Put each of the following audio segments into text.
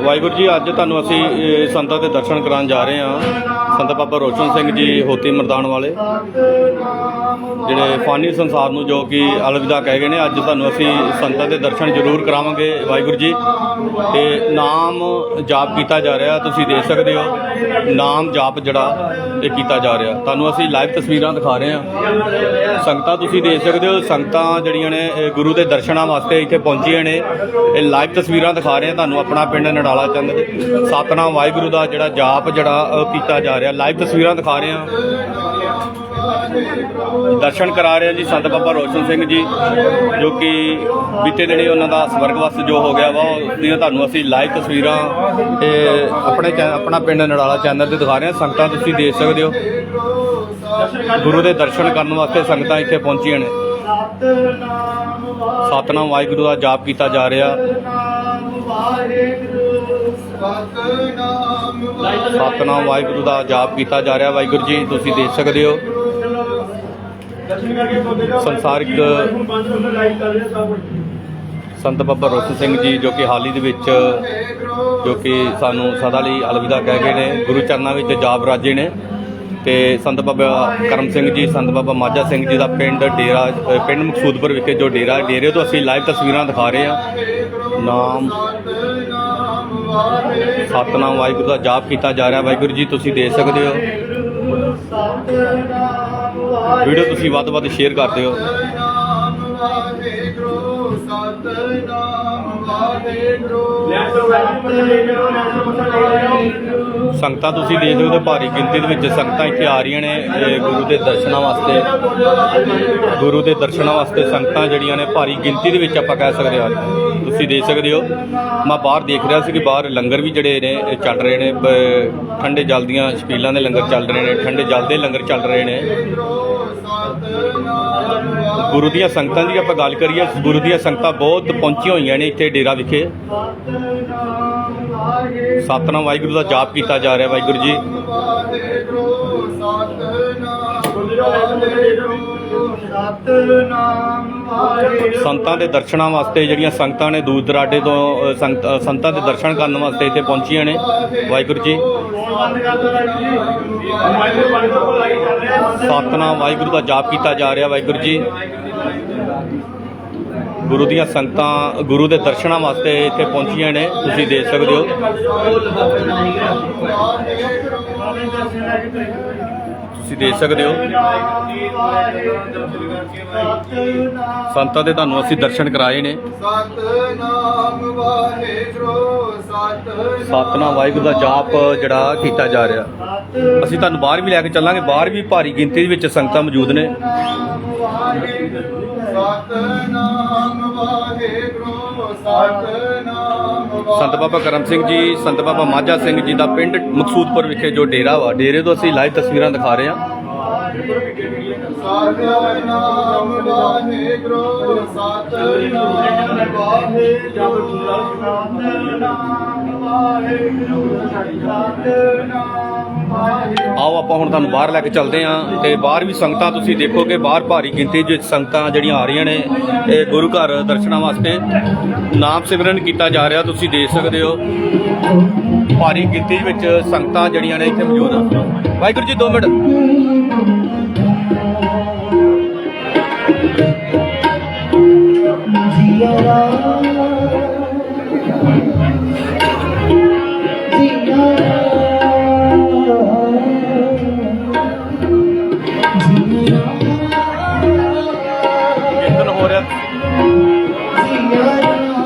ਵਾਹਿਗੁਰੂ ਜੀ ਅੱਜ ਤੁਹਾਨੂੰ ਅਸੀਂ ਅ, ਸੰਤਾਂ ਦੇ ਦਰਸ਼ਨ ਕਰਾਉਣ ਜਾ ਰਹੇ ਹਾਂ। ਸੰਤ ਬਾਬਾ ਰੋਸ਼ਨ ਸਿੰਘ ਜੀ ਹੋਤੀ ਮਰਦਾਨ ਵਾਲੇ। ਜਿਹੜੇ ਫਾਨੀ ਸੰਸਾਰ ਨੂੰ ਜੋ ਕਿ ਅਲਵਿਦਾ ਕਹਿ ਗਏ ਨੇ ਅੱਜ ਤੁਹਾਨੂੰ ਅਸੀਂ ਸੰਤਾਂ ਦੇ ਦਰਸ਼ਨ ਜ਼ਰੂਰ ਕਰਾਵਾਂਗੇ ਵਾਹਿਗੁਰੂ ਜੀ। ਤੇ ਨਾਮ ਜਾਪ ਕੀਤਾ ਜਾ ਰਿਹਾ ਤੁਸੀਂ ਦੇਖ ਸਕਦੇ ਹੋ। ਨਾਮ ਜਾਪ ਜਿਹੜਾ ਇਹ ਕੀਤਾ ਜਾ ਰਿਹਾ। ਤੁਹਾਨੂੰ ਅਸੀਂ ਲਾਈਵ ਤਸਵੀਰਾਂ ਦਿਖਾ ਰਹੇ ਹਾਂ। ਸੰਗਤਾਂ ਤੁਸੀਂ ਦੇਖ ਸਕਦੇ ਹੋ ਸੰਗਤਾਂ ਜਿਹੜੀਆਂ ਨੇ ਗੁਰੂ ਦੇ ਦਰਸ਼ਨਾਂ ਵਾਸਤੇ ਇੱਥੇ ਪਹੁੰਚੀਆਂ ਨੇ। ਇਹ ਲਾਈਵ ਤਸਵੀਰਾਂ ਦਿਖਾ ਰਹੇ ਹਾਂ ਤੁਹਾਨੂੰ ਆਪਣਾ ਪਿੰਡ ਨਡਾਲਾ ਚੰਦ, ਸਤਨਾਮ ਵਾਹਿਗੁਰੂ ਦਾ ਜਿਹੜਾ ਜਾਪ ਜਿਹੜਾ ਕੀਤਾ ਜਾ ਰਿਹਾ। ਲਾਈਵ ਤਸਵੀਰਾਂ ਦਿਖਾ ਰਹੇ ਹਾਂ। ਦਰਸ਼ਨ ਕਰਾ ਰਹੇ ਹਾਂ ਜੀ ਸੰਤ ਬਾਬਾ ਰੋਸ਼ਨ ਸਿੰਘ ਜੀ, ਜੋ ਕਿ ਬੀਤੇ ਦਿਨੀ ਉਹਨਾਂ ਦਾ ਸਵਰਗਵਾਸ ਜੋ ਹੋ ਗਿਆ ਵਾ, ਉਸ ਦੀਆਂ ਤੁਹਾਨੂੰ ਅਸੀਂ ਲਾਈਵ ਤਸਵੀਰਾਂ ਤੇ ਆਪਣੇ ਚੈ- ਆਪਣਾ ਪਿੰਡ ਨੜਾਲਾ ਚੈਨਲ ਤੇ ਦਿਖਾ ਰਹੇ ਹਾਂ। ਸੰਗਤਾਂ ਤੁਸੀਂ ਦੇਖ ਸਕਦੇ ਹੋ। ਗੁਰੂ ਦੇ ਦਰਸ਼ਨ ਕਰਨ ਵਾਸਤੇ ਸੰਗਤਾਂ ਇੱਥੇ ਪਹੁੰਚੀਆਂ ਨੇ। ਸਤਨਾਮ ਵਾਹਿਗੁਰੂ ਦਾ ਜਾਪ ਕੀਤਾ ਜਾ ਰਿਹਾ। ਸਤਨਾਮ ਵਾਹਿਗੁਰੂ ਦਾ ਜਾਪ ਕੀਤਾ ਜਾ ਰਿਹਾ ਵਾਹਿਗੁਰੂ ਜੀ, ਤੁਸੀਂ ਦੇਖ ਸਕਦੇ ਹੋ। ਸੰਸਾਰਿਕ ਸੰਤ ਬਾਬਾ ਰੋਸ਼ਨ ਸਿੰਘ ਜੀ ਜੋ ਕਿ ਹਾਲ ਹੀ ਦੇ ਵਿੱਚ, ਜੋ ਕਿ ਸਾਨੂੰ ਸਦਾ ਲਈ ਅਲਵਿਦਾ ਕਹਿ ਗਏ ਨੇ, ਗੁਰੂ ਚਰਨਾਂ ਵਿੱਚ ਜਾਪ ਰਾਜੇ ਨੇ। ਤੇ ਸੰਤ ਬਾਬਾ ਕਰਮ ਸਿੰਘ ਜੀ, ਸੰਤ ਬਾਬਾ ਮਾਝਾ ਸਿੰਘ ਜੀ ਦਾ ਪਿੰਡ ਡੇਰਾ ਪਿੰਡ ਮਕਸੂਦਪੁਰ ਵਿਖੇ ਜੋ ਡੇਰਾ ਡੇਰੇ ਤੋਂ ਅਸੀਂ ਲਾਈਵ ਤਸਵੀਰਾਂ ਦਿਖਾ ਰਹੇ ਹਾਂ। ਨਾਮ ਸਤਨਾਮ ਵਾਹਿਗੁਰੂ ਦਾ ਜਾਪ ਕੀਤਾ ਜਾ ਰਿਹਾ। ਵਾਹਿਗੁਰੂ ਜੀ, ਤੁਸੀਂ ਦੇ ਸਕਦੇ ਹੋ। ਵੀਡੀਓ ਤੁਸੀਂ ਵੱਧ ਤੋਂ ਵੱਧ ਸ਼ੇਅਰ ਕਰਦੇ ਹੋ ਸੰਗਤਾਂ ਤੁਸੀਂ ਦੇਖ ਸਕਦੇ ਹੋ ਭਾਰੀ ਗਿਣਤੀ ਦੇ ਵਿੱਚ ਸੰਗਤਾਂ ਇੱਥੇ ਆ ਰਹੀਆਂ ਨੇ ਗੁਰੂ ਦੇ ਦਰਸ਼ਨਾਂ ਵਾਸਤੇ, ਗੁਰੂ ਦੇ ਦਰਸ਼ਨਾਂ ਵਾਸਤੇ ਸੰਗਤਾਂ ਜਿਹੜੀਆਂ ਨੇ ਭਾਰੀ ਗਿਣਤੀ ਦੇ ਵਿੱਚ ਆਪਾਂ ਕਹਿ ਸਕਦੇ ਹਾਂ। ਤੁਸੀਂ ਦੇਖ ਸਕਦੇ ਹੋ, ਮੈਂ ਬਾਹਰ ਦੇਖ ਰਿਹਾ ਸੀ ਕਿ ਬਾਹਰ ਲੰਗਰ ਵੀ ਜਿਹੜੇ ਨੇ ਚੱਲ ਰਹੇ ਨੇ ਠੰਡੇ ਜਲ ਦੀਆਂ ਛਪੀਲਾਂ ਦੇ ਲੰਗਰ ਚੱਲ ਰਹੇ ਨੇ, ਠੰਡੇ ਜਲ ਦੇ ਲੰਗਰ ਚੱਲ ਰਹੇ ਨੇ। ਗੁਰੂ ਦੀਆਂ ਸੰਗਤਾਂ ਦੀ ਆਪਾਂ ਗੱਲ ਕਰੀਏ, ਗੁਰੂ ਦੀਆਂ ਸੰਗਤਾਂ ਬਹੁਤ ਪਹੁੰਚੀਆਂ ਹੋਈਆਂ ਨੇ ਇੱਥੇ ਡੇਰਾ ਵਿਖੇ। ਸਤਨਾਮ ਵਾਹਿਗੁਰੂ ਦਾ ਜਾਪ ਕੀਤਾ ਜਾ ਰਿਹਾ ਵਾਹਿਗੁਰੂ ਜੀ। ਸੰਤਾਂ ਦੇ ਦਰਸ਼ਨਾਂ ਵਾਸਤੇ ਜਿਹੜੀਆਂ ਸੰਗਤਾਂ ਨੇ ਦੂਰ ਦਰਾਡੇ ਤੋਂ ਅ, ਸੰਤਾਂ ਦੇ ਦਰਸ਼ਨ ਕਰਨ ਵਾਸਤੇ ਇੱਥੇ ਪਹੁੰਚੀਆਂ ਨੇ ਵਾਹਿਗੁਰੂ ਜੀ। ਸਤਨਾਮ ਵਾਹਿਗੁਰੂ ਦਾ ਜਾਪ ਕੀਤਾ ਜਾ ਰਿਹਾ ਵਾਹਿਗੁਰੂ ਜੀ। ਗੁਰੂ ਦੀਆਂ ਸੰਗਤਾਂ ਗੁਰੂ ਦੇ ਦਰਸ਼ਨਾਂ ਵਾਸਤੇ ਇੱਥੇ ਪਹੁੰਚੀਆਂ ਨੇ ਤੁਸੀਂ ਦੇਖ ਸਕਦੇ ਹੋ। ਤੁਸੀਂ ਦੇਖ ਸਕਦੇ ਹੋ। ਸੰਤਾਂ ਦੇ ਤੁਹਾਨੂੰ ਅਸੀਂ ਦਰਸ਼ਨ ਕਰਾਏ ਨੇ। ਸਤਨਾਮ ਵਾਹਿਗੁਰੂ ਸਤਨਾਮ ਸਤਨਾਮ ਵਾਹਿਗੁਰੂ ਦਾ ਜਾਪ ਜਿਹੜਾ ਕੀਤਾ ਜਾ ਰਿਹਾ। ਅਸੀਂ ਤੁਹਾਨੂੰ ਬਾਹਰ ਵੀ ਲੈ ਕੇ ਚੱਲਾਂਗੇ ਬਾਹਰ ਵੀ ਭਾਰੀ ਗਿਣਤੀ ਦੇ ਵਿੱਚ ਸੰਗਤਾਂ ਮੌਜੂਦ ਨੇ। ਸਤਨਾਮ ਵਾਹਿਗੁਰੂ ਸਤਨਾਮ ਸੰਤ ਬਾਬਾ ਕਰਮ ਸਿੰਘ ਜੀ ਸੰਤ ਬਾਬਾ ਮਾਝਾ ਸਿੰਘ ਜੀ ਦਾ ਪਿੰਡ ਮਕਸੂਦਪੁਰ ਵਿਖੇ ਜੋ ਡੇਰਾ ਵਾ ਡੇਰੇ ਤੋਂ ਅਸੀਂ ਲਾਈਵ ਤਸਵੀਰਾਂ ਦਿਖਾ ਰਹੇ ਹਾਂ। ਸਤਨਾਮ ਵਾਹਿਗੁਰੂ ਸਤਨਾਮ ਵਾਹਿਗੁਰੂ ਆਓ ਆਪਾਂ ਹੁਣ ਤੁਹਾਨੂੰ ਬਾਹਰ ਲੈ ਕੇ ਚੱਲਦੇ ਹਾਂ ਤੇ ਬਾਹਰ ਵੀ ਸੰਗਤਾਂ ਤੁਸੀਂ ਦੇਖੋਗੇ, ਬਾਹਰ ਭਾਰੀ ਗਿਣਤੀ ਵਿੱਚ ਸੰਗਤਾਂ ਜਿਹੜੀਆਂ ਆ ਰਹੀਆਂ ਨੇ, ਇਹ ਗੁਰੂ ਘਰ ਦਰਸ਼ਨਾਂ ਵਾਸਤੇ ਨਾਮ ਸਿਮਰਨ ਕੀਤਾ ਜਾ ਰਿਹਾ, ਤੁਸੀਂ ਦੇਖ ਸਕਦੇ ਹੋ। ਭਾਰੀ ਗਿਣਤੀ ਵਿੱਚ ਸੰਗਤਾਂ ਜਿਹੜੀਆਂ ਨੇ ਇੱਥੇ ਮੌਜੂਦ ਆ। ਵਾਹਿਗੁਰੂ ਜੀ 2 ਮਿੰਟ। ਕੀਰਤਨ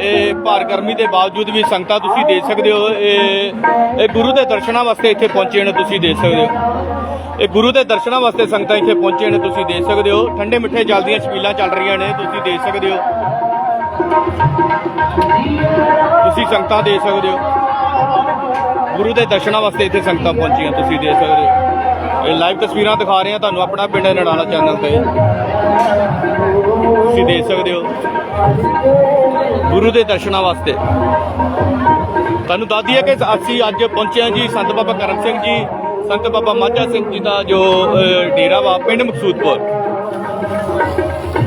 ਇਹ ਭਾਰ ਗਰਮੀ ਦੇ ਬਾਵਜੂਦ ਵੀ ਸੰਗਤਾਂ ਤੁਸੀਂ ਦੇਖ ਸਕਦੇ ਹੋ, ਇਹ ਇਹ ਗੁਰੂ ਦੇ ਦਰਸ਼ਨਾਂ ਵਾਸਤੇ ਇੱਥੇ ਪਹੁੰਚੇ ਨੇ ਤੁਸੀਂ ਦੇਖ ਸਕਦੇ ਹੋ। ਇਹ ਗੁਰੂ ਦੇ ਦਰਸ਼ਨਾਂ ਵਾਸਤੇ ਸੰਗਤਾਂ ਇੱਥੇ ਪਹੁੰਚੇ ਨੇ ਤੁਸੀਂ ਦੇਖ ਸਕਦੇ ਹੋ। ਠੰਡੇ ਮਿੱਠੇ ਜਲ ਦੀਆਂ ਛਬੀਲਾਂ ਚੱਲ ਰਹੀਆਂ ਨੇ, ਤੁਸੀਂ ਦੇਖ ਸਕਦੇ ਹੋ। ਤੁਸੀਂ ਸੰਗਤਾਂ ਦੇਖ ਸਕਦੇ ਹੋ। ਗੁਰੂ ਦੇ ਦਰਸ਼ਨਾਂ ਵਾਸਤੇ ਇੱਥੇ ਸੰਗਤਾਂ ਪਹੁੰਚੀਆਂ, ਤੁਸੀਂ ਦੇਖ ਸਕਦੇ ਹੋ। ਇਹ ਲਾਈਵ ਤਸਵੀਰਾਂ ਦਿਖਾ ਰਹੇ ਹਾਂ ਤੁਹਾਨੂੰ ਆਪਣਾ ਪਿੰਡ ਨੜਾਲਾ ਚੈਨਲ ਤੇ। ਤੁਸੀਂ ਦੇਖ ਸਕਦੇ ਹੋ। ਗੁਰੂ ਦੇ ਦਰਸ਼ਨਾਂ ਵਾਸਤੇ। ਤੁਹਾਨੂੰ ਦੱਸ ਦਈਏ ਕਿ ਅਸੀਂ ਅੱਜ ਪਹੁੰਚੇ ਹਾਂ ਜੀ ਸੰਤ ਬਾਬਾ ਕਰਮ ਸਿੰਘ ਜੀ, ਸੰਤ ਬਾਬਾ ਮਾਝਾ ਸਿੰਘ ਜੀ ਦਾ ਜੋ ਡੇਰਾ ਵਾ, ਪਿੰਡ ਮਕਸੂਦਪੁਰ।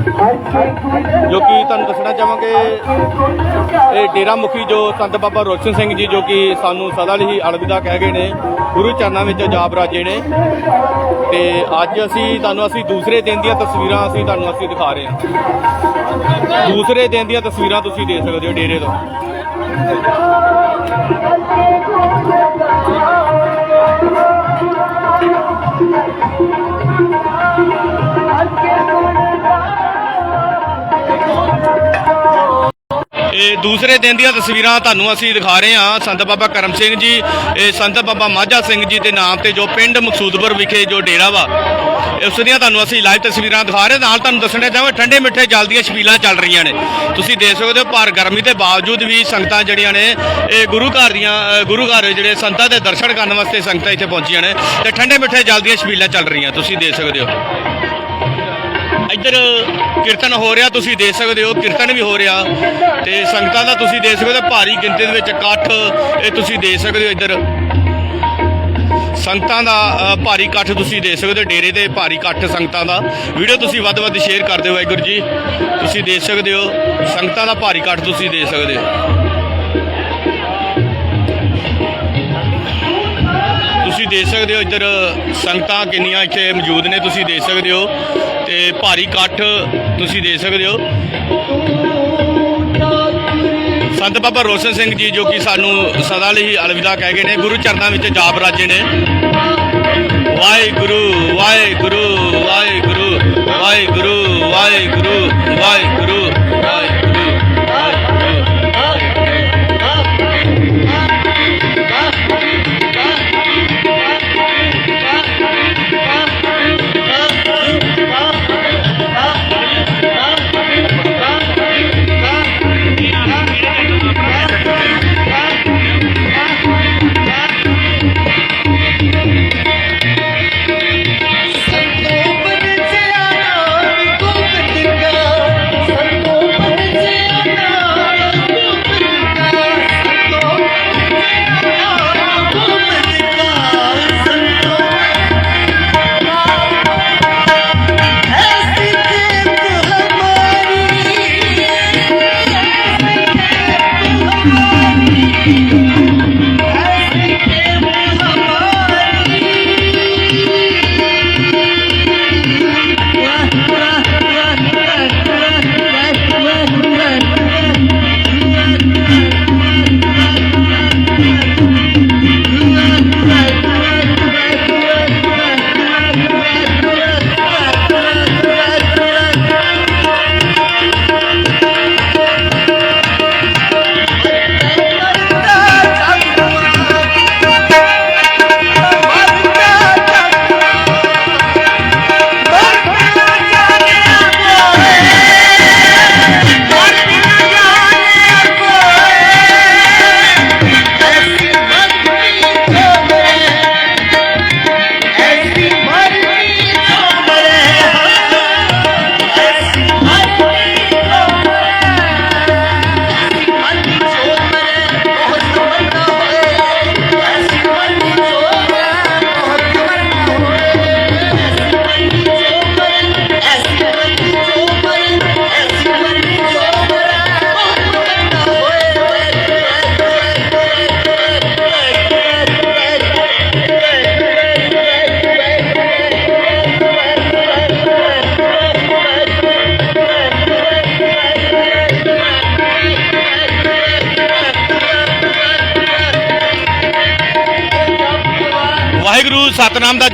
ਜੋ ਕਿ ਤੁਹਾਨੂੰ ਦੱਸਣਾ ਚਾਹਾਂਗੇ, ਇਹ ਡੇਰਾ ਮੁਖੀ ਜੋ ਸੰਤ ਬਾਬਾ ਰੋਸ਼ਨ ਸਿੰਘ ਜੀ, ਜੋ ਕਿ ਸਾਨੂੰ ਸਦਾ ਲਈ ਅਲਵਿਦਾ ਕਹਿ ਗਏ ਨੇ, ਗੁਰੂ ਚਰਨਾਂ ਵਿੱਚ ਜਾਪ ਰਾਜੇ ਨੇ। ਤੇ ਅੱਜ ਅਸੀਂ, ਤੁਹਾਨੂੰ ਅਸੀਂ ਦੂਸਰੇ ਦਿਨ ਦੀਆਂ ਤਸਵੀਰਾਂ ਅਸੀਂ ਤੁਹਾਨੂੰ ਅਸੀਂ ਦਿਖਾ ਰਹੇ ਹਾਂ। ਦੂਸਰੇ ਦਿਨ ਦੀਆਂ ਤਸਵੀਰਾਂ ਤੁਸੀਂ ਦੇਖ ਸਕਦੇ ਹੋ ਡੇਰੇ ਤੋਂ। ਇਹ ਦੂਸਰੇ ਦਿਨ ਦੀਆਂ ਤਸਵੀਰਾਂ ਤੁਹਾਨੂੰ ਅਸੀਂ ਦਿਖਾ ਰਹੇ ਹਾਂ ਸੰਤ ਬਾਬਾ ਕਰਮ ਸਿੰਘ ਜੀ, ਇਹ ਸੰਤ ਬਾਬਾ ਮਾਝਾ ਸਿੰਘ ਜੀ ਦੇ ਨਾਮ ਤੇ ਜੋ ਪਿੰਡ ਮਕਸੂਦਪੁਰ ਵਿਖੇ ਜੋ ਡੇਰਾ ਵਾ ਉਸ ਦੀਆਂ ਤੁਹਾਨੂੰ ਅਸੀਂ ਲਾਈਵ ਤਸਵੀਰਾਂ ਦਿਖਾ ਰਹੇ ਨਾਲ ਤੁਹਾਨੂੰ ਦੱਸਣਾ ਚਾਹਾਂਗੇ ਠੰਡੇ ਮਿੱਠੇ ਜਲ ਦੀਆਂ ਛਬੀਲਾਂ ਚੱਲ ਰਹੀਆਂ ਨੇ। ਤੁਸੀਂ ਦੇਖ ਸਕਦੇ ਹੋ ਭਾਰ ਗਰਮੀ ਦੇ ਬਾਵਜੂਦ ਵੀ ਸੰਗਤਾਂ ਜਿਹੜੀਆਂ ਨੇ, ਇਹ ਗੁਰੂ ਘਰ ਦੀਆਂ ਗੁਰੂ ਘਰ ਜਿਹੜੇ ਸੰਤਾਂ ਦੇ ਦਰਸ਼ਨ ਕਰਨ ਵਾਸਤੇ ਸੰਗਤਾਂ ਇੱਥੇ ਪਹੁੰਚੀਆਂ ਨੇ ਤੇ ਠੰਡੇ ਮਿੱਠੇ ਜਲ ਦੀਆਂ ਛਬੀਲਾਂ ਚੱਲ ਰਹੀਆਂ, ਤੁਸੀਂ ਦੇਖ ਸਕਦੇ ਹੋ। ਇੱਧਰ ਕੀਰਤਨ ਹੋ ਰਿਹਾ, ਤੁਸੀਂ ਦੇਖ ਸਕਦੇ ਹੋ, ਕੀਰਤਨ ਵੀ ਹੋ ਰਿਹਾ। ਤੇ ਸੰਗਤਾਂ ਦਾ ਤੁਸੀਂ ਦੇਖ ਸਕਦੇ ਹੋ, ਭਾਰੀ ਗਿਣਤੀ ਦੇ ਵਿੱਚ ਇਕੱਠ, ਇਹ ਤੁਸੀਂ ਦੇਖ ਸਕਦੇ ਹੋ ਇੱਧਰ। ਸੰਗਤਾਂ ਦਾ ਭਾਰੀ ਇਕੱਠ ਤੁਸੀਂ ਦੇਖ ਸਕਦੇ ਹੋ, ਡੇਰੇ ਦੇ ਭਾਰੀ ਇਕੱਠ ਸੰਗਤਾਂ ਦਾ। ਵੀਡੀਓ ਤੁਸੀਂ ਵੱਧ ਵੱਧ ਸ਼ੇਅਰ ਕਰ ਦਿਓ ਵਾਹਿਗੁਰੂ ਜੀ। ਤੁਸੀਂ ਦੇਖ ਸਕਦੇ ਹੋ, ਸੰਗਤਾਂ ਦਾ ਭਾਰੀ ਇਕੱਠ ਤੁਸੀਂ ਦੇਖ ਸਕਦੇ ਹੋ। ਤੁਸੀਂ ਦੇਖ ਸਕਦੇ ਹੋ ਇੱਧਰ ਸੰਗਤਾਂ ਕਿੰਨੀਆਂ ਇੱਥੇ ਮੌਜੂਦ ਨੇ, ਤੁਸੀਂ ਦੇਖ ਸਕਦੇ ਹੋ। ਤੇ ਭਾਰੀ ਇਕੱਠ ਤੁਸੀਂ ਦੇਖ ਸਕਦੇ ਹੋ। ਸੰਤ ਬਾਬਾ ਰੋਸ਼ਨ ਸਿੰਘ ਜੀ ਜੋ ਕਿ ਸਾਨੂੰ ਸਦਾ ਲਈ ਅਲਵਿਦਾ ਕਹਿ ਗਏ ਨੇ, ਗੁਰੂ ਚਰਨਾਂ ਵਿੱਚ ਜਾਪ ਰਾਜੇ ਨੇ। ਵਾਹਿਗੁਰੂ ਵਾਹਿਗੁਰੂ ਵਾਹਿਗੁਰੂ ਵਾਹਿਗੁਰੂ ਵਾਹਿਗੁਰੂ ਵਾਹਿਗੁਰੂ ਵਾਹਿਗੁਰੂ।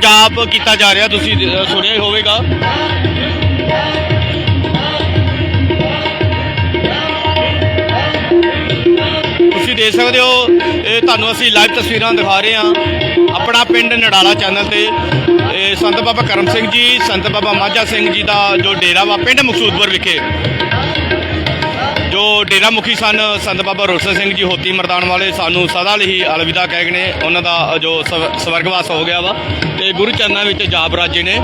ਜਾਪ ਕੀਤਾ ਜਾ ਰਿਹਾ ਤੁਸੀਂ ਅ, ਸੁਣਿਆ ਹੀ ਹੋਵੇਗਾ। ਤੁਸੀਂ ਦੇਖ ਸਕਦੇ ਹੋ ਇਹ ਤੁਹਾਨੂੰ ਅਸੀਂ ਲਾਈਵ ਤਸਵੀਰਾਂ ਦਿਖਾ ਰਹੇ ਹਾਂ। ਆਪਣਾ ਪਿੰਡ ਨਡਾਲਾ ਚੈਨਲ ਤੇ ਇਹ ਸੰਤ ਬਾਬਾ ਕਰਮ ਸਿੰਘ ਜੀ ਸੰਤ ਬਾਬਾ ਮਾਝਾ ਸਿੰਘ ਜੀ ਦਾ ਜੋ ਡੇਰਾ ਵਾ ਪਿੰਡ ਮਕਸੂਦਪੁਰ ਵਿਖੇ। ਡੇਰਾ ਮੁਖੀ ਸਨ, ਸੰਤ ਬਾਬਾ ਰੋਸ਼ਨ ਸਿੰਘ ਜੀ ਹੋਤੀ ਮਰਦਾਨ ਵਾਲੇ। ਸਾਨੂੰ ਸਦਾ ਲਈ ਅਲਵਿਦਾ ਕਹਿ ਗਏ ਨੇ। ਉਹਨਾਂ ਦਾ ਜੋ ਸਵ- ਸਵਰਗਵਾਸ ਹੋ ਗਿਆ ਵਾ। ਤੇ ਗੁਰੂ ਚਰਨਾਂ ਵਿੱਚ ਜਾਪ ਰਾਜੇ ਨੇ।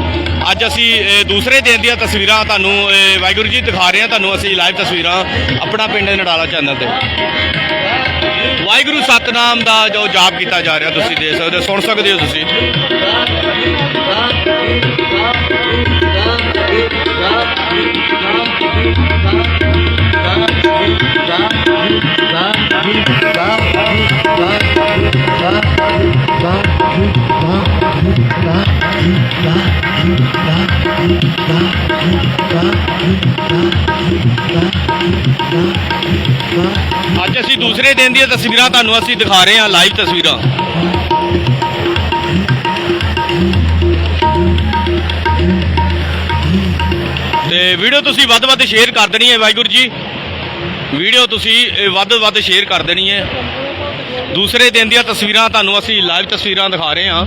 ਅੱਜ ਅਸੀਂ ਦੂਸਰੇ ਦਿਨ ਦੀਆਂ ਤਸਵੀਰਾਂ ਤੁਹਾਨੂੰ ਵਾਹਿਗੁਰੂ ਜੀ ਦਿਖਾ ਰਹੇ ਹਾਂ। ਤੁਹਾਨੂੰ ਅਸੀਂ ਲਾਈਵ ਤਸਵੀਰਾਂ ਆਪਣਾ ਪਿੰਡ ਨਡਾਲਾ ਚੈਨਲ ਤੇ। ਵਾਹਿਗੁਰੂ ਸਤਨਾਮ ਦਾ ਜੋ ਜਾਪ ਕੀਤਾ ਜਾ ਰਿਹਾ, ਤੁਸੀਂ ਦੇਖ ਸਕਦੇ ਹੋ, ਸੁਣ ਸਕਦੇ ਹੋ ਤੁਸੀਂ। ਅੱਜ ਅਸੀਂ ਦੂਸਰੇ ਦਿਨ ਦੀਆਂ ਤਸਵੀਰਾਂ ਤੁਹਾਨੂੰ ਅਸੀਂ ਦਿਖਾ ਰਹੇ ਹਾਂ ਲਾਈਵ ਤਸਵੀਰਾਂ। ਤੇ ਵੀਡੀਓ ਤੁਸੀਂ ਵੱਧ ਵੱਧ ਸ਼ੇਅਰ ਕਰ ਦੇਣੀ ਹੈ ਵਾਹਿਗੁਰੂ ਜੀ। ਵੀਡੀਓ ਤੁਸੀਂ ਵੱਧ ਤੋਂ ਵੱਧ ਸ਼ੇਅਰ ਕਰ ਦੇਣੀ ਹੈ। ਦੂਸਰੇ ਦਿਨ ਦੀਆਂ ਤਸਵੀਰਾਂ ਤੁਹਾਨੂੰ ਅਸੀਂ ਲਾਈਵ ਤਸਵੀਰਾਂ ਦਿਖਾ ਰਹੇ ਹਾਂ।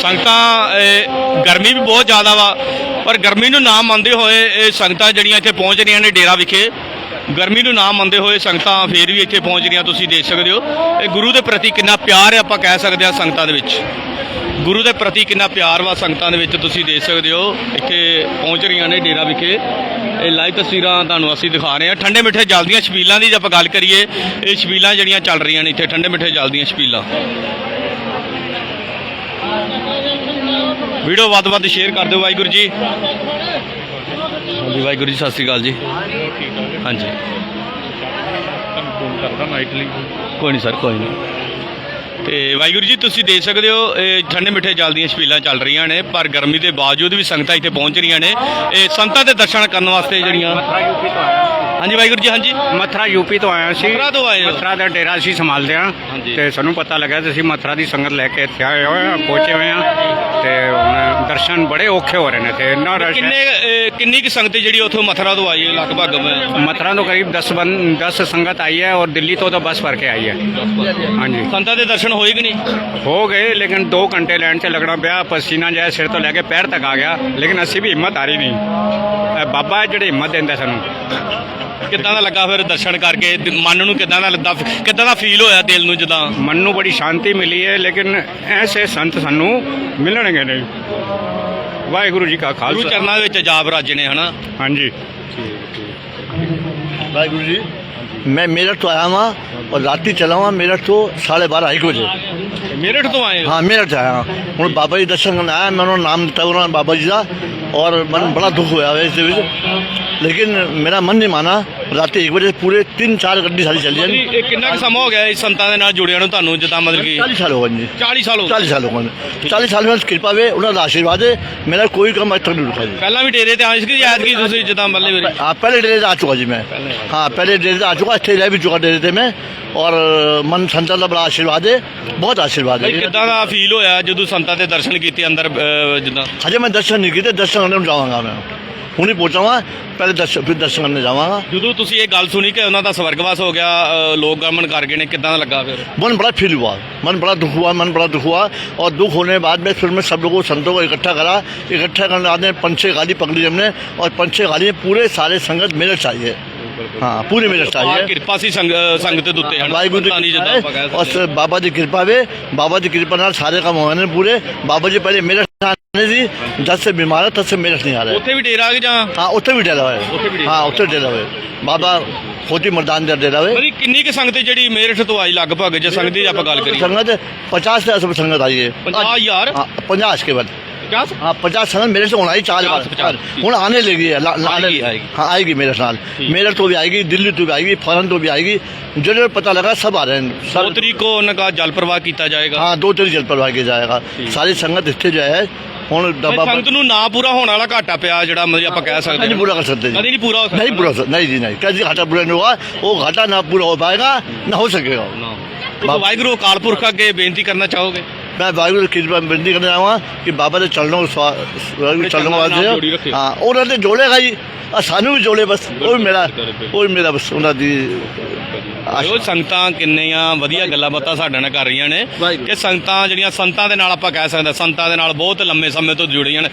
ਸੰਗਤਾਂ ਗਰਮੀ ਵੀ ਬਹੁਤ ਜ਼ਿਆਦਾ ਵਾ, ਪਰ ਗਰਮੀ ਨੂੰ ਨਾ ਮੰਨਦੇ ਹੋਏ ਇਹ ਸੰਗਤਾਂ ਜਿਹੜੀਆਂ ਇੱਥੇ ਪਹੁੰਚ ਰਹੀਆਂ ਨੇ ਡੇਰਾ ਵਿਖੇ, ਗਰਮੀ ਨੂੰ ਨਾ ਮੰਨਦੇ ਹੋਏ ਸੰਗਤਾਂ ਫੇਰ ਵੀ ਇੱਥੇ ਪਹੁੰਚ ਰਹੀਆਂ, ਤੁਸੀਂ ਦੇਖ ਸਕਦੇ ਹੋ। ਇਹ ਗੁਰੂ ਦੇ ਪ੍ਰਤੀ ਕਿੰਨਾ ਪਿਆਰ ਹੈ ਆਪਾਂ ਕਹਿ ਸਕਦੇ ਹਾਂ ਸੰਗਤਾਂ ਦੇ ਵਿੱਚ। ਗੁਰੂ ਦੇ ਪ੍ਰਤੀ ਕਿੰਨਾ ਪਿਆਰ ਵਾ ਸੰਗਤਾਂ ਦੇ ਵਿੱਚ ਤੁਸੀਂ ਦੇਖ ਸਕਦੇ ਹੋ ਇੱਥੇ ਪਹੁੰਚ ਰਹੀਆਂ ਨੇ ਡੇਰਾ ਵਿਖੇ। ਇਹ ਲਾਈਵ ਤਸਵੀਰਾਂ ਤੁਹਾਨੂੰ ਅਸੀਂ ਦਿਖਾ ਰਹੇ ਹਾਂ। ਠੰਡੇ ਮਿੱਠੇ ਜਲ ਦੀਆਂ ਛਬੀਲਾਂ ਦੀ ਜੇ ਆਪਾਂ ਗੱਲ ਕਰੀਏ ਇਹ ਛਬੀਲਾਂ ਜਿਹੜੀਆਂ ਚੱਲ ਰਹੀਆਂ ਨੇ ਇੱਥੇ ਠੰਡੇ ਮਿੱਠੇ ਜਲ ਦੀਆਂ ਛਬੀਲਾਂ। ਵੀਡੀਓ ਵੱਧ ਵੱਧ ਸ਼ੇਅਰ ਕਰ ਦਿਓ ਵਾਹਿਗੁਰੂ ਜੀ। ਹਾਂਜੀ ਵਾਹਿਗੁਰੂ ਜੀ ਸਤਿ ਸ੍ਰੀ ਅਕਾਲ ਜੀ। ਹਾਂਜੀ। ਫੋਨ ਕਰਦਾ ਨਾਈਟ ਲਈ ਕੋਈ ਨਹੀਂ ਸਰ ਕੋਈ ਨਹੀਂ। ਤੇ ਵਾਹਿਗੁਰੂ ਜੀ ਤੁਸੀਂ ਦੇਖ ਸਕਦੇ ਹੋ ਇਹ ਠੰਡੇ ਮਿੱਠੇ ਜਲ ਦੀਆਂ ਛਬੀਲਾਂ ਚੱਲ ਰਹੀਆਂ ਨੇ ਪਰ ਗਰਮੀ ਦੇ ਬਾਵਜੂਦ ਵੀ ਸੰਗਤਾਂ ਇੱਥੇ ਪਹੁੰਚ ਰਹੀਆਂ ਨੇ। ਇਹ ਸੰਤਾਂ ਦੇ ਦਰਸ਼ਨ ਕਰਨ ਵਾਸਤੇ ਜਿਹੜੀਆਂ ਹਾਂਜੀ ਵਾਹਿਗੁਰੂ ਜੀ ਹਾਂਜੀ। ਮਥਰਾ ਯੂਪੀ ਤੋਂ ਆਇਆ ਸੀ ਮਥੁਰਾ ਤੋਂ ਆਏ ਹੋ? ਮਥਰਾ ਦਾ ਡੇਰਾ ਅਸੀਂ ਸੰਭਾਲਦੇ ਹਾਂਜੀ। ਤੇ ਸਾਨੂੰ ਪਤਾ ਲੱਗਾ ਤੇ ਅਸੀਂ ਮਥਰਾ ਦੀ ਸੰਗਤ ਲੈ ਕੇ ਇੱਥੇ ਆਏ ਹੋਏ ਹਾਂ ਪਹੁੰਚੇ ਹੋਏ ਹਾਂ। ਤੇ ਹੁਣ ਦਰਸ਼ਨ ਬੜੇ ਔਖੇ ਹੋ ਰਹੇ ਨੇ ਤੇ ਇੰਨਾ ਰਸ਼ ਕਿੰਨੇ ਇਹ ਕਿੰਨੀ ਕੁ ਸੰਗਤ ਜਿਹੜੀ ਉੱਥੋਂ ਮਥੁਰਾ ਤੋਂ ਆਈ ਹੈ ਲਗਭਗ ਮਥਰਾ ਤੋਂ ਕਰੀਬ 10 ਬੰ 10 ਸੰਗਤ ਆਈ ਹੈ ਔਰ ਦਿੱਲੀ ਤੋਂ ਤਾਂ ਬੱਸ ਭਰ ਕੇ ਆਈ ਹੈ। ਹਾਂਜੀ। ਸੰਤਾਂ ਦੇ ਦਰਸ਼ਨ ਹੋਏ ਕਿ ਨਹੀਂ ਹੋ ਗਏ ਲੇਕਿਨ 2 ਘੰਟੇ ਲਾਈਨ 'ਚ ਲੱਗਣਾ ਪਿਆ ਪਸੀਨਾ ਜਾਏ ਸਿਰ ਤੋਂ ਲੈ ਕੇ ਪੈਰ ਤੱਕ ਆ ਗਿਆ ਲੇਕਿਨ ਅਸੀਂ ਵੀ ਹਿੰਮਤ ਹਾਰੀ ਨਹੀਂ ਇਹ ਬਾਬਾ ਹੈ ਜਿਹੜੇ ਹਿੰਮਤ ਦਿੰਦਾ ਸਾਨੂੰ ਕਿੱਦਾਂ ਦਾ ਲੱਗਾ ਫਿਰ ਦਰਸ਼ਨ ਕਰਕੇ ਤੇ ਮਨ ਨੂੰ ਕਿੱਦਾਂ ਦਾ ਲੱਗਾ ਕਿੱਦਾਂ ਦਾ ਫੀਲ ਹੋਇਆ ਦਿਲ ਨੂੰ ਜਦਾਂ ਮਨ ਨੂੰ ਬੜੀ ਸ਼ਾਂਤੀ ਮਿਲੀ ਹੈ ਲੇਕਿਨ ਐਸੇ ਸੰਤ ਸਾਨੂੰ ਮਿਲਣਗੇ ਨਹੀਂ ਵਾਹਿਗੁਰੂ ਜੀ ਕਾ ਗੁਰੂ ਖਾਲਸਾ ਚਰਨਾਂ ਦੇ ਵਿੱਚ ਜਾਬ ਰਾਜੇ ਨੇ ਹਨਾ ਹਾਂਜੀ वाहगुरु जी मैं मेरठ तो आया हुआ ਔਰ ਰਾਤੀ ਚਲਾਵਾ ਮੇਰਠ ਤੋਂ 12:30 1 ਵਜੇ। ਮੇਰਠ ਤੋਂ ਆਏ ਹਾਂ? ਮੇਰਠ ਆਇਆ। ਹੁਣ ਬਾਬਾ ਜੀ ਦਰਸ਼ਨ ਕਰਨ ਆਇਆ ਮੈਂ ਉਹਨਾਂ ਨੂੰ ਨਾਮ ਦਿੱਤਾ ਉਹਨਾਂ ਬਾਬਾ ਜੀ ਦਾ ਔਰ ਮਨ ਬੜਾ ਦੁੱਖ ਹੋਇਆ ਇਸ ਦੇ ਵਿੱਚ। लेकिन मेरा मन नहीं माना रात एक बजे पूरे तीन चार गड्डी सारी चली जानी ਇਹ ਕਿੰਨਾ ਕੁ ਸਮਾਂ ਹੋ ਗਿਆ ਇਸ ਸੰਤਾਂ ਦੇ ਨਾਲ ਜੁੜਿਆਂ ਨੂੰ ਤੁਹਾਨੂੰ ਜਦਾਂ ਮਤਲਬ ਕਿ चालीस साल हो गए जी 40 ਸਾਲ ਹੋ ਗਏ चालीस साल हो गए चालीस साल में कृपा वे उन्होंने आशीर्वाद है मेरा कोई कम आज तक नहीं रुका जी ਪਹਿਲਾਂ ਵੀ ਡੇਰੇ ਤੇ ਆਏ ਸੀ ਕਿ ਯਾਦ ਕੀ ਤੁਸੀਂ ਜਦਾਂ ਮੱਲੇ ਵੀਰੇ हाँ पहले डेरे से आ चुका जी मैं हाँ पहले डेरे से आ चुका अच्छे रह भी चुका डेरे से मैं और मन संता का बड़ा आशीर्वाद है बहुत आशीर्वाद ਬਈ है ਕਿੱਦਾਂ ਦਾ ਫੀਲ ਹੋਇਆ ਜਦੋਂ ਸੰਤਾਂ ਦੇ ਦਰਸ਼ਨ ਕੀਤੇ ਅੰਦਰ ਅਹ, ਜਿੱਦਾਂ अजय मैं दर्शन नहीं किए थे, दर्शन करने जाऊँगा मैं हूँ ही पहुँचाऊँगा पहले दर्शन फिर दर्शन करने जाऊँगा ਜਦੋਂ ਤੁਸੀਂ ਇਹ ਗੱਲ ਸੁਣੀ ਕਿ ਉਹਨਾਂ ਦਾ ਸਵਰਗਵਾਸ ਹੋ ਗਿਆ ਅਹ, ਲੋਕ ਗਮਨ ਕਰ ਗਏ ਨੇ ਕਿੱਦਾਂ ਦਾ ਲੱਗਾ ਫਿਰ मन बड़ा फील हुआ मन बड़ा दुख हुआ मन बड़ा दुख हुआ और दुख होने के बाद में फिर मैं सब लोगों संतों को इकट्ठा करा इकट्ठा करने बाद में पंचे गाड़ी पकड़ी हमने और पंचे गाड़ी में पूरे सारे संगत मेरे चाहिए हाँ पूरी मेरे ਬਾਹਰ चाहिए ਕਿਰਪਾ ਸੀ ਸੰਗ- ਅਹ, ਸੰਗਤ ਦੇ ਉੱਤੇ ਹਨਾ ਵਾਹਿਗੁਰੂ ਪਤਾ ਦੀ ਨਹੀਂ ਕਿਰਪਾ ਜਿੱਦਾਂ ਆਪਾਂ ਕਹਿ ਹੈ ਔਰ ਸਕਦੇ ਸ- ਬਾਬਾ ਦੀ ਕਿਰਪਾ ਵੇ ਬਾਬਾ ਦੀ ਕਿਰਪਾ ਨਾਲ ਸਾਰੇ ਕੰਮ ਹੋਏ ਨੇ ਪੂਰੇ ਬਾਬਾ ਜੀ ਪਹਿਲੇ ਮੇਰੇ ਸਾਹਮਣੇ ਸੀ ਜਦ ਸੇ ਬਿਮਾਰ ਹੈ ਤਦ ਸੇ ਮੇਰੇ ਨਹੀਂ ਆ ਰਿਹਾ ਉੱਥੇ ਵੀ ਡੇਰਾ ਕਿ ਜਾਂ ਹਾਂ ਉੱਥੇ ਵੀ ਡੇਰਾ ਉੱਥੇ ਵੀ ਹੋਇਆ ਡੇਰਾ। ਹਾਂ ਉੱਥੇ ਡੇਰਾ ਹੋਇਆ ਬਾਬਾ ਖੋਤੀ ਮਰਦਾਨ ਦਾ ਡੇਰਾ ਹੋਇਆ ਬੜੀ ਕਿੰਨੀ ਕੁ ਸੰਗਤ ਜਿਹੜੀ ਮੇਰਠ ਤੋਂ ਆਈ ਲਗਭਗ ਜੇ ਸੰਗਤ ਦੀ ਆਪਾਂ ਗੱਲ ਕਰੀਏ संगत पचास से सब संगत आई है ਪੰਜਾਹ ਹਜ਼ਾਰ हाँ, पचास के बाद 50 हाँ पचास संगत मेरे से होना ही चार पचास, बार पचास, ठीक। हूँ आने लगी है ला- ला- आएगी, आने- आएगी। हाँ आएगी मेरे साथ ठीक। मेरठ तो भी आएगी दिल्ली तो भी आएगी फौरन तो भी आएगी जो जो पता लगा सब आ रहे हैं ਦੋ सब ਤਰੀਕ को ਉਹਨਾਂ का जल प्रवाह ਕੀਤਾ जाएगा हाँ दो तरीके जल प्रवाह किया जाएगा ठीक। सारी संगत स्थित जो है ਹੁਣ ਡੱਬਾ ਸੰਗਤ ਨੂੰ ਨਾ ਪੂਰਾ ਹੋਣ ਵਾਲਾ ਘਾਟਾ ਪਿਆ ਜਿਹੜਾ ਮਤਲਬ ਆਪਾਂ ਕਹਿ ਸਕਦੇ नहीं ਹਾਂ। पूरा कर सकते जी कभी नहीं पूरा हो सकता नहीं पूरा हो सकता नहीं जी नहीं कैसे घाटा पूरा नहीं होगा वो घाटा ना पूरा हो पाएगा ना हो सकेगा ਨਾ तो ਵਾਹਿਗੁਰੂ ਅਕਾਲ ਪੁਰਖ ਅੱਗੇ ਬੇਨਤੀ ਕਰਨਾ ਚਾਹੋਗੇ मैं वाहिगुरु की कृपा में विनती करने आऊँगा कि बाबा ने चरणों को स्वा- वाहिगुरु चरणों चरणों वास्ते ਨਾਲ ਜੋੜੀ ਰੱਖਿਓ। हाँ उन्होंने जोड़ेगा ਆ ਸਾਨੂੰ ਵੀ ਜੋਲੇ ਬਸ ਉਹ ਵੀ ਮੇਰਾ ਉਹ ਵੀ ਮੇਰਾ ਬਸ ਉਹਨਾਂ ਦੀ ਉਹ ਸੰਗਤਾਂ ਕਿੰਨੀਆਂ ਵਧੀਆ ਗੱਲਾਂ ਬਾਤਾਂ ਸਾਡੇ ਨਾਲ ਕਰ ਰਹੀਆਂ ਨੇ ਵਾਹਿਗੁਰੂ। ਕਿ ਸੰਗਤਾਂ ਜਿਹੜੀਆਂ ਸੰਤਾਂ ਦੇ ਨਾਲ ਆਪਾਂ ਕਹਿ ਸਕਦੇ ਸੰਤਾਂ ਦੇ ਨਾਲ ਬਹੁਤ ਲੰਮੇ ਸਮੇਂ ਤੋਂ ਜੁੜੀਆਂ ਨੇ।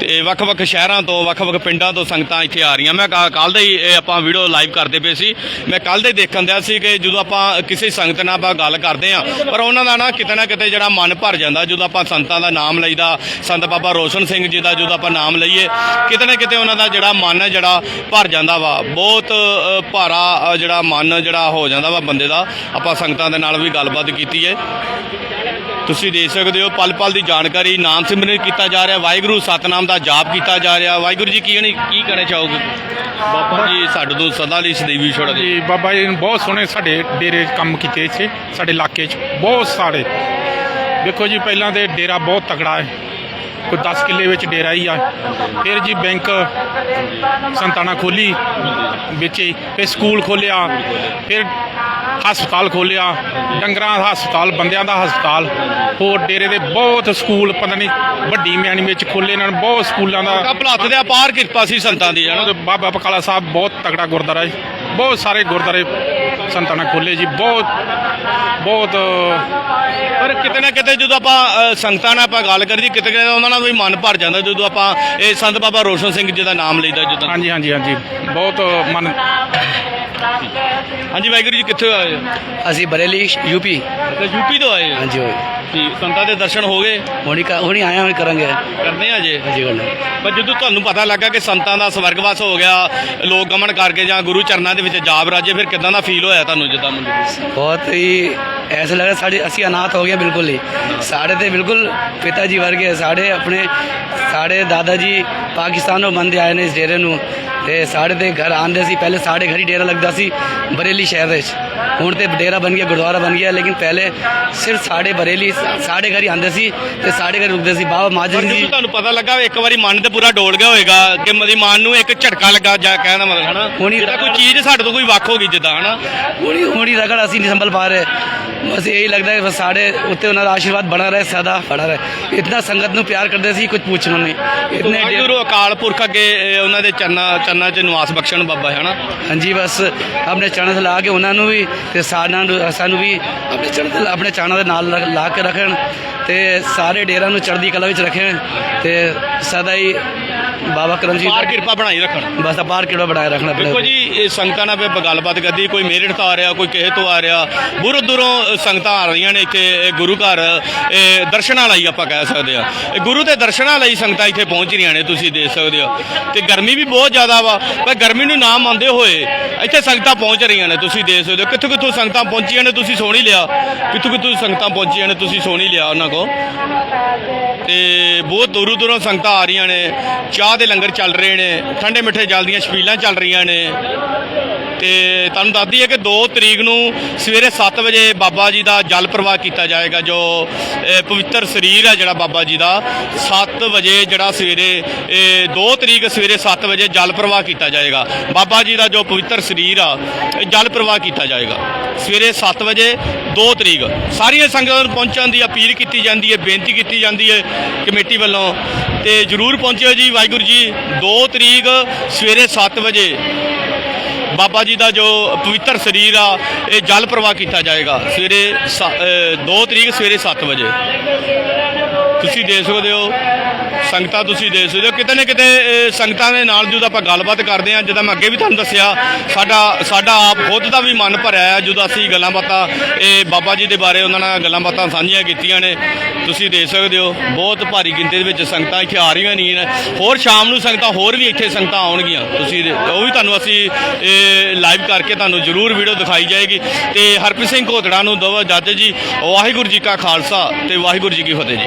ਤੇ ਵੱਖ-ਵੱਖ ਸ਼ਹਿਰਾਂ ਤੋਂ, ਵੱਖ-ਵੱਖ ਪਿੰਡਾਂ ਤੋਂ ਸੰਗਤਾਂ ਇੱਥੇ ਆ ਰਹੀਆਂ। ਮੈਂ ਕੱਲ ਦਾ ਹੀ ਇਹ ਆਪਾਂ ਵੀਡੀਓ ਲਾਈਵ ਕਰਦੇ ਪਏ ਸੀ। ਮੈਂ ਕੱਲ ਦਾ ਹੀ ਦੇਖਣ ਦਿਆ ਸੀ ਕਿ ਜਦੋਂ ਆਪਾਂ ਕਿਸੇ ਸੰਗਤ ਨਾਲ ਆਪਾਂ ਗੱਲ ਕਰਦੇ ਆ ਪਰ ਉਹਨਾਂ ਦਾ ਨਾ ਕਿਤੇ ਨਾ ਕਿਤੇ ਜਿਹੜਾ ਮਨ ਭਰ ਜਾਂਦਾ, ਜਦੋਂ ਆਪਾਂ ਸੰਤਾਂ ਦਾ ਨਾਮ ਲਈਦਾ, ਸੰਤ ਬਾਬਾ ਰੋਸ਼ਨ ਸਿੰਘ ਜੀ ਦਾ ਜਦੋਂ ਆਪਾਂ ਨਾਮ ਲਈਏ, ਕਿਤੇ ਨਾ ਕਿਤੇ ਉਹਨਾਂ ਦਾ ਜਿਹੜਾ ਮਨ ਹੈ, ਜਿਹੜਾ ਭਰ ਜਾਂਦਾ ਵਾ। ਬਹੁਤ ਭਾਰਾ ਜਿਹੜਾ ਮਨ ਜਿਹੜਾ ਹੋ ਜਾਂਦਾ ਵਾ ਬੰਦੇ ਦਾ। ਆਪਾਂ ਸੰਗਤਾਂ ਦੇ ਨਾਲ ਵੀ ਗੱਲਬਾਤ ਕੀਤੀ ਹੈ। ਤੁਸੀਂ ਦੇਖ ਸਕਦੇ ਹੋ ਪਲ ਪਲ ਦੀ ਜਾਣਕਾਰੀ ਨਾਮ ਸਿਮਰਨ ਕੀਤਾ ਜਾ ਰਿਹਾ ਵਾਹਿਗੁਰੂ ਸਤਨਾਮ ਦਾ ਜਾਪ ਕੀਤਾ ਜਾ ਰਿਹਾ। ਵਾਹਿਗੁਰੂ ਜੀ ਕੀ ਕੀ ਕਹਿਣਾ ਚਾਹੋਗੇ? ਬਾਬਾ ਜੀ ਸਾਡੇ ਤੋਂ ਸਦਾ ਲਈ ਸਦੀਵੀ ਛੋੜ ਜੀ ਬਾਬਾ ਜੀ ਨੇ ਬਹੁਤ ਸੋਹਣੇ ਸਾਡੇ ਡੇਰੇ ਕੰਮ ਕੀਤੇ ਇੱਥੇ ਸਾਡੇ ਇਲਾਕੇ 'ਚ ਬਹੁਤ ਸਾਰੇ। ਦੇਖੋ ਜੀ ਪਹਿਲਾਂ ਤੇ ਡੇਰਾ ਬਹੁਤ ਤਕੜਾ ਹੈ। ਕੋਈ 10 ਕਿੱਲੇ ਵਿੱਚ ਡੇਰਾ ਹੀ ਆ। ਫਿਰ ਜੀ ਬੈਂਕ ਸੰਤਾਨਾ ਖੋਲੀ ਵਿੱਚ ਹੀ ਫਿਰ ਸਕੂਲ ਖੋਲਿਆ ਫਿਰ ਹਸਪਤਾਲ ਖੋਲਿਆ ਡੰਗਰਾਂ ਦਾ ਹਸਪਤਾਲ ਬੰਦਿਆਂ ਦਾ ਹਸਪਤਾਲ ਹੋਰ ਡੇਰੇ ਦੇ ਬਹੁਤ ਸਕੂਲ ਪਤਾ ਨਹੀਂ ਵੱਡੀ ਮਿਆਣੀ ਵਿੱਚ ਖੋਲੇ ਇਹਨਾਂ ਨੇ ਬਹੁਤ ਸਕੂਲਾਂ ਦਾ ਭਲੱਥ ਦੇ ਅਪਾਰ ਕਿਰਪਾ ਸੀ ਸੰਤਾਂ ਦੀ ਜਣਾ ਬਾਬਾ ਬਕਾਲਾ ਸਾਹਿਬ ਬਹੁਤ ਤਕੜਾ ਗੁਰਦੁਆਰਾ ਹੈ ਬਹੁਤ ਸਾਰੇ ਗੁਰਦੁਆਰੇ ਸੰਤਾਂ ਨੇ ਖੋਲੇ ਜੀ ਬਹੁਤ ਬਹੁਤ ਪਰ ਕਿਤੇ ਨਾ ਕਿਤੇ ਜਦੋਂ ਆਪਾਂ ਸੰਗਤਾਂ ਨਾਲ ਆਪਾਂ ਗੱਲ ਕਰੀਏ ਕਿਤੇ ਕਿਤੇ ਉਹਨਾਂ ਨਾਲ ਵੀ ਮਨ ਭਰ ਜਾਂਦਾ ਜਦੋਂ ਆਪਾਂ ਇਹ ਸੰਤ ਬਾਬਾ ਰੋਸ਼ਨ ਸਿੰਘ ਜੀ ਦਾ ਨਾਮ ਲਈਦਾ ਜਦੋਂ। ਹਾਂਜੀ ਹਾਂਜੀ ਹਾਂਜੀ ਬਹੁਤ ਮਨ ਹਾਂਜੀ। ਵਾਹਿਗੁਰੂ ਜੀ ਕਿੱਥੇ ਆਏ? ਹੋ ਅਸੀਂ ਬਰੇਲੀ ਯੂਪੀ। ਅੱਛਾ ਯੂਪੀ ਤੋਂ ਆਏ ਹੋ? ਹਾਂਜੀ ਹੋਏ। ਠੀਕ ਸੰਤਾਂ ਦੇ ਦਰਸ਼ਨ ਹੋ ਗਏ? ਹੁਣੀ ਕਾ ਹੁਣੀ ਆਇਆ ਹੁਣ ਕਰਾਂਗੇ। ਕਰਨੇ ਆ ਜੇ? ਹਾਂਜੀ ਕਰਨਾ। ਪਰ ਜਦੋਂ ਤੁਹਾਨੂੰ ਪਤਾ ਲੱਗਾ ਕਿ ਸੰਤਾਂ ਦਾ ਸਵਰਗਵਾਸ ਹੋ ਗਿਆ ਲੋਕ ਗਮਨ ਕਰਕੇ ਜਾਂ ਗੁਰੂ ਚਰਨਾਂ ਦੇ ਵਿੱਚ ਜਾਬ ਰਾਜੇ ਫਿਰ ਕਿਦਾਂ ਦਾ ਫੀਲ ਹੋਇਆ ਤੁਹਾਨੂੰ ਜਿੱਦਾਂ ਮੁੰਡੇ ਬਹੁਤ ਹੀ ਐਸਾ ਲੱਗਾ ਸਾਡੇ ਅਸੀਂ ਅਨਾਥ ਹੋ ਗਏ ਬਿਲਕੁਲ ਹੀ। ਸਾਡੇ ਤੇ ਬਿਲਕੁਲ ਪਿਤਾ ਜੀ ਵਰਗੇ ਸਾਡੇ ਆਪਣੇ ਸਾਡੇ ਦਾਦਾ ਜੀ ਪਾਕਿਸਤਾਨੋਂ ਬੰਦੇ ਆਏ ਨੇ ਇਸ ਡੇਰੇ ਨੂੰ। ਤੇ ਸਾਡੇ ਤੇ ਘਰ ਆਂਦੇ ਸੀ, ਪਹਿਲੇ ਸਾਡੇ ਘਰ ਹੀ ਡੇਰਾ ਲੱਗਦਾ ਸੀ, ਬਰੇਲੀ ਸ਼ਹਿਰ ਵਿੱਚ। ਹੁਣ ਤੇ ਡੇਰਾ ਬਣ ਗਿਆ ਗੁਰਦੁਆਰਾ ਬਣ ਗਿਆ ਲੇਕਿਨ ਪਹਿਲੇ ਸਿਰਫ ਸਾਡੇ ਬਰੇਲੀ ਸਾਡੇ ਘਰ ਹੀ ਆਂਦੇ ਸੀ ਤੇ ਸਾਡੇ ਘਰ ਰੁਕਦੇ ਸੀ ਬਾਬਾ ਮਾਜਨ ਜੀ। ਤੁਹਾਨੂੰ ਪਤਾ ਲੱਗਾ ਇੱਕ ਵਾਰੀ ਮਨ ਤੇ ਪੂਰਾ ਡੋਲ ਗਿਆ ਹੋਵੇਗਾ ਕਿ ਮਦੀ ਮਨ ਨੂੰ ਇੱਕ ਝਟਕਾ ਲੱਗਾ ਜਾ ਕਹਿਣ ਦਾ ਮਤਲਬ ਹਨਾ? ਹੁਣੀ ਜਿੱਦਾਂ ਕੋਈ ਚੀਜ਼ ਸਾਡੇ ਤੋਂ ਕੋਈ ਵੱਖ ਹੋ ਗਈ ਜਿੱਦਾਂ ਹਨਾ? ਹੁਣੀ ਹੁਣੀ ਰਗੜ ਅਸੀਂ ਨਹੀਂ ਸੰਭਲ ਪਾ ਰਹੇ। ਬਸ ਇਹੀ ਲੱਗਦਾ ਹੈ ਬਸ ਸਾਡੇ ਉੱਤੇ ਉਹਨਾਂ ਦਾ ਆਸ਼ੀਰਵਾਦ ਬਣਾ ਰਹੇ ਸਦਾ ਬਣਾ ਰਹੇ। ਇਤਨਾ ਸੰਗਤ ਨੂੰ ਪਿਆਰ ਕਰਦੇ ਸੀ ਕੁਝ ਪੁੱਛਣਾ ਨਹੀਂ। ਇਤਨੇ ਵਾਹਿਗੁਰੂ ਅਕਾਲ ਪੁਰਖ ਅੱਗੇ ਉਹਨਾਂ ਦੇ ਚਰਨਾਂ ਚਰਨਾਂ 'ਚ ਨਿਵਾਸ ਬਖਸ਼ਣ ਬਾਬਾ ਹਨਾ? ਹਾਂਜੀ ਬਸ ਆਪਣੇ ਚਰਨ ਲਾ ਕੇ ਉਹਨਾਂ ਨੂੰ ਵੀ ਤੇ ਸਾਨਾਂ ਨੂੰ ਸਾਨੂੰ ਵੀ ਆਪਣੇ ਤੇ ਆਪਣੇ ਚਾਣਾ ਦੇ ਨਾਲ ਲਾ- ਲਾ ਕੇ ਰੱਖਣ ਤੇ ਸਾਰੇ ਡੇਰਾਂ ਨੂੰ ਚੜ੍ਹਦੀ ਕਲਾ ਵਿੱਚ ਰੱਖਣ ਤੇ ਸਦਾ ਹੀ ਬਾਬਾ ਕਰਮ ਜੀ ਪਾਰ ਕਿਰਪਾ ਬਣਾਈ ਰੱਖਣ। ਬਸ ਅਪਾਰ ਕਿਹੜਾ ਬਣਾਏ ਰੱਖਣਾ ਦੇਖੋ ਆਪਣੇ ਜੀ ਇਹ ਸੰਗਤਾਂ ਨਾਲ ਆਪਾਂ ਗੱਲਬਾਤ ਕਰਦੀ ਕੋਈ ਮੇਰਠ ਤੋਂ ਆ ਰਿਹਾ ਕੋਈ ਕਿਸੇ ਤੋਂ ਆ ਰਿਹਾ। ਦੂਰੋਂ ਦੂਰੋਂ ਸੰਗਤਾਂ ਆ ਰਹੀਆਂ ਨੇ ਇੱਥੇ ਇਹ ਗੁਰੂ ਘਰ ਇਹ ਦਰਸ਼ਨਾਂ ਲਈ ਆਪਾਂ ਕਹਿ ਸਕਦੇ ਆ ਇਹ ਗੁਰੂ ਦੇ ਦਰਸ਼ਨਾਂ ਲਈ ਸੰਗਤਾਂ ਇੱਥੇ ਪਹੁੰਚ ਰਹੀਆਂ ਨੇ ਤੁਸੀਂ ਦੇਖ ਸਕਦੇ ਹੋ। ਤੇ ਗਰਮੀ ਵੀ ਬਹੁਤ ਜ਼ਿਆਦਾ ਵਾ ਪਰ ਗਰਮੀ ਨੂੰ ਨਾ ਮੰਨਦੇ ਹੋਏ ਇੱਥੇ ਸੰਗਤਾਂ ਪਹੁੰਚ ਰਹੀਆਂ ਨੇ ਤੁਸੀਂ ਦੇਖ ਸਕਦੇ ਹੋ। ਕਿੱਥੋਂ ਕਿੱਥੋਂ ਸੰਗਤਾਂ ਪਹੁੰਚੀਆਂ ਨੇ ਤੁਸੀਂ ਸੁਣ ਹੀ ਲਿਆ। ਕਿੱਥੋਂ ਕਿੱਥੋਂ ਸੰਗਤਾਂ ਪਹੁੰਚੀਆਂ ਨੇ ਤੁਸੀਂ ਸੁਣ ਹੀ ਲਿਆ ਉਹਨਾਂ ਕੋ ਤੇ ਬਹੁਤ ਦੂਰੋਂ ਦੂਰੋਂ ਸੰਗਤਾਂ ਆ ਰਹੀਆਂ ਨੇ। ਚਾਹ ਦੇ ਲੰਗਰ ਚੱਲ ਰਹੇ ਨੇ ਠੰਡੇ ਮਿੱਠੇ ਜਲ ਦੀਆਂ ਛਪੀਲਾਂ ਚੱਲ ਰਹੀਆਂ ਨੇ। ਤੇ ਤੁਹਾਨੂੰ ਦੱਸਦੀ ਹੈ ਕਿ 2 ਤਰੀਕ ਨੂੰ ਸਵੇਰੇ 7 ਵਜੇ ਬਾਬਾ ਜੀ ਦਾ ਜਲ ਪ੍ਰਵਾਹ ਕੀਤਾ ਜਾਏਗਾ, ਜੋ ਪਵਿੱਤਰ ਸਰੀਰ ਹੈ ਜਿਹੜਾ ਬਾਬਾ ਜੀ ਦਾ 7 ਵਜੇ ਜਿਹੜਾ ਸਵੇਰੇ, ਇਹ 2 ਤਰੀਕ ਸਵੇਰੇ 7 ਵਜੇ ਜਲ ਪ੍ਰਵਾਹ ਕੀਤਾ ਜਾਏਗਾ। ਬਾਬਾ ਜੀ ਦਾ ਜੋ ਪਵਿੱਤਰ ਸਰੀਰ ਆ ਜਲ ਪ੍ਰਵਾਹ ਕੀਤਾ ਜਾਏਗਾ। ਸਵੇਰੇ 7 ਵਜੇ 2 ਤਰੀਕ। ਸਾਰੀਆਂ ਸੰਗਤਾਂ ਨੂੰ ਪਹੁੰਚਣ ਦੀ ਅਪੀਲ ਕੀਤੀ ਜਾਂਦੀ ਹੈ, ਬੇਨਤੀ ਕੀਤੀ ਜਾਂਦੀ ਹੈ ਕਮੇਟੀ ਵੱਲੋਂ। ਤੇ ਜਰੂਰ ਪਹੁੰਚਿਓ ਜੀ, ਵਾਹਿਗੁਰੂ ਜੀ 2 ਤਰੀਕ ਸਵੇਰੇ 7 ਵਜੇ। ਬਾਬਾ ਜੀ ਦਾ ਜੋ ਪਵਿੱਤਰ ਸਰੀਰ ਆ, ਇਹ ਜਲ ਪ੍ਰਵਾਹ ਕੀਤਾ ਜਾਏਗਾ। ਸਵੇਰੇ 2 ਤਰੀਕ ਸਵੇਰੇ 7 ਵਜੇ। ਤੁਸੀਂ ਦੇਖ ਸਕਦੇ ਹੋ। ਸੰਗਤਾਂ ਤੁਸੀਂ ਦੇਖ ਸਕਦੇ ਹੋ। ਕਿਤੇ ਨਾ ਕਿਤੇ ਸੰਗਤਾਂ ਦੇ ਨਾਲ ਜਦੋਂ ਆਪਾਂ ਗੱਲਬਾਤ ਕਰਦੇ ਹਾਂ, ਜਿੱਦਾਂ ਮੈਂ ਅੱਗੇ ਵੀ ਤੁਹਾਨੂੰ ਦੱਸਿਆ, ਸਾਡਾ ਸਾਡਾ ਆਪ ਖੁਦ ਦਾ ਵੀ ਮਨ ਭਰਿਆ ਹੈ ਜਦੋਂ ਅਸੀਂ ਗੱਲਾਂ ਬਾਤਾਂ, ਇਹ ਬਾਬਾ ਜੀ ਦੇ ਬਾਰੇ ਉਹਨਾਂ ਨਾਲ ਗੱਲਾਂ ਬਾਤਾਂ ਸਾਂਝੀਆਂ ਕੀਤੀਆਂ ਨੇ, ਤੁਸੀਂ ਦੇਖ ਸਕਦੇ ਹੋ। ਬਹੁਤ ਭਾਰੀ ਗਿਣਤੀ ਦੇ ਵਿੱਚ ਸੰਗਤਾਂ ਇੱਥੇ ਆ ਰਹੀਆਂ ਨਹੀਂ ਨੇ। ਹੋਰ ਸ਼ਾਮ ਨੂੰ ਸੰਗਤਾਂ ਹੋਰ ਵੀ ਇੱਥੇ ਸੰਗਤਾਂ ਆਉਣਗੀਆਂ। ਤੁਸੀਂ ਉਹ ਵੀ ਤੁਹਾਨੂੰ ਅਸੀਂ, ਇਹ ਲਾਈਵ ਕਰਕੇ ਤੁਹਾਨੂੰ ਜ਼ਰੂਰ ਵੀਡੀਓ ਦਿਖਾਈ ਜਾਏਗੀ। ਤੇ ਹਰਪ੍ਰੀਤ ਸਿੰਘ ਘੋਤੜਾ ਨੂੰ ਦਵਾ ਜੱਜ ਜੀ, ਵਾਹਿਗੁਰੂ ਜੀ ਕਾ ਖਾਲਸਾ ਤੇ ਵਾਹਿਗੁਰੂ ਜੀ ਕੀ ਫਤਿਹ ਜੀ।